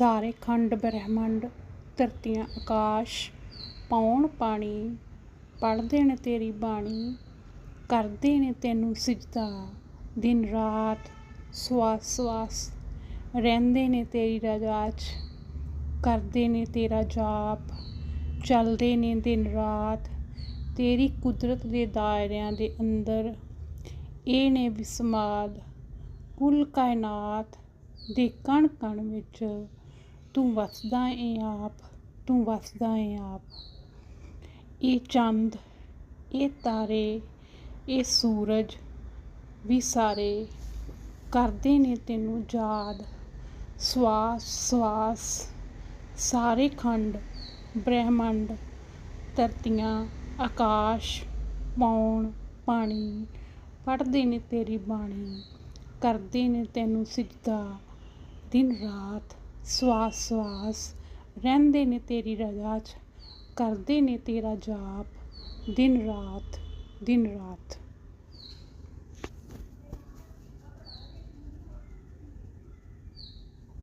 ਸਾਰੇ ਖੰਡ, ਬ੍ਰਹਿਮੰਡ, ਧਰਤੀਆਂ, ਆਕਾਸ਼ ਪਾਉਣ ਪਾਣੀ, ਪੜ੍ਹਦੇ ਨੇ ਤੇਰੀ ਬਾਣੀ, ਕਰਦੇ ਨੇ ਤੈਨੂੰ ਸਿਜਦਾ। ਦਿਨ ਰਾਤ ਸਵਾਸ ਸਵਾਸ ਰਹਿੰਦੇ ਨੇ ਤੇਰੀ ਰਜ਼ਾ 'ਚ ਕਰਦੇ ਨੇ ਤੇਰਾ ਜਾਪ, ਚੱਲਦੇ ਨੇ ਦਿਨ ਰਾਤ ਤੇਰੀ ਕੁਦਰਤ ਦੇ ਦਾਇਰਿਆਂ ਦੇ ਅੰਦਰ। ਇਹ ਨੇ ਵਿਸਮਾਦ ਕੁੱਲ ਕਾਇਨਾਤ ਦੇ ਕਣ ਕਣ ਵਿੱਚ ਤੂੰ ਵਸਦਾ ਏ ਆਪ, ਤੂੰ ਵਸਦਾ ਏ ਆਪ। ਇਹ ਚੰਦ, ਇਹ ਤਾਰੇ, ਇਹ ਸੂਰਜ ਵੀ ਸਾਰੇ ਕਰਦੇ ਨੇ ਤੈਨੂੰ ਯਾਦ। ਸਵਾਸ ਸਵਾਸ, ਸਾਰੇ ਖੰਡ, ਬ੍ਰਹਿਮੰਡ, ਧਰਤੀਆਂ, ਆਕਾਸ਼ ਪੌਣ ਪਾਣੀ ਪੜ੍ਹਦੇ ਨੇ ਤੇਰੀ ਬਾਣੀ, ਕਰਦੇ ਨੇ ਤੈਨੂੰ ਸਿਜਦਾ ਦਿਨ ਰਾਤ। ਸਵਾਸ ਸਵਾਸ, ਰਹਿੰਦੇ ਨੇ ਤੇਰੀ ਰਜ਼ਾ 'ਚ, ਕਰਦੇ ਨੇ ਤੇਰਾ ਜਾਪ, ਦਿਨ ਰਾਤ ਦਿਨ ਰਾਤ।